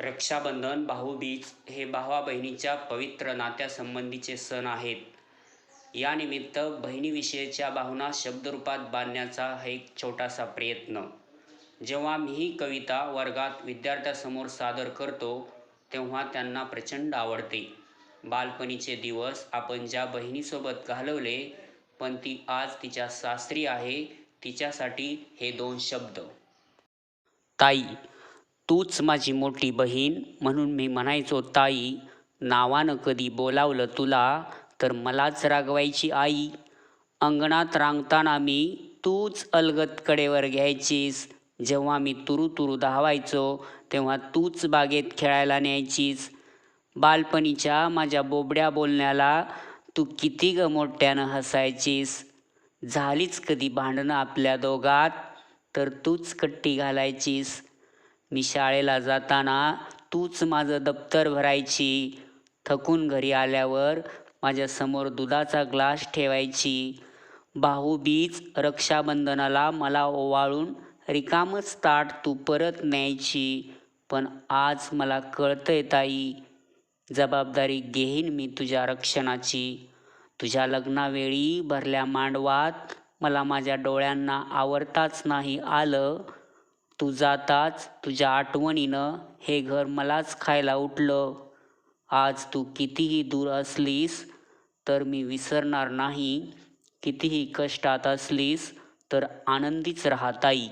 रक्षाबंधन भाऊबीज हे भावा बहिणीच्या पवित्र नात्यासंबंधीचे सण आहेत. यानिमित्त बहिणीविषयीच्या भावना शब्दरूपात बांधण्याचा हा एक छोटासा प्रयत्न. जेव्हा मी ही कविता वर्गात विद्यार्थ्यासमोर सादर करतो तेव्हा त्यांना प्रचंड आवडते. बालपणीचे दिवस आपण ज्या बहिणीसोबत घालवले पण ती आज तिच्या सासरी आहे तिच्यासाठी हे दोन शब्द. ताई तूच माझी मोठी बहीण म्हणून मी म्हणायचो ताई नावानं कधी बोलावलं तुला तर मलाच रागवायची आई. अंगणात रांगताना मी तूच अलगत कडेवर घ्यायचीस. जेव्हा मी तुरू तुरू धावायचो तेव्हा तूच बागेत खेळायला न्यायचीस. बालपणीच्या माझ्या बोबड्या बोलण्याला तू किती ग मोठ्यानं हसायचीस. झालीच कधी भांडणं आपल्या दोघात तर तूच कट्टी घालायचीस. मी शाळेला जाताना तूच माझं दप्तर भरायची. थकून घरी आल्यावर माझ्यासमोर दुधाचा ग्लास ठेवायची. भाऊबीज रक्षाबंधनाला मला ओवाळून रिकामच ताट तू परत न्यायची. पण आज मला कळतंय ताई जबाबदारी घेईन मी तुझ्या रक्षणाची. तुझ्या लग्नावेळी भरल्या मांडवात मला माझ्या डोळ्यांना आवडताच नाही आलं. तू जाताच तुझ्या आठवणीनं हे घर मलाच खायला उठलं. आज तू कितीही दूर असलीस तर मी विसरणार नाही. कितीही कष्टात असलीस तर आनंदीच राहताई.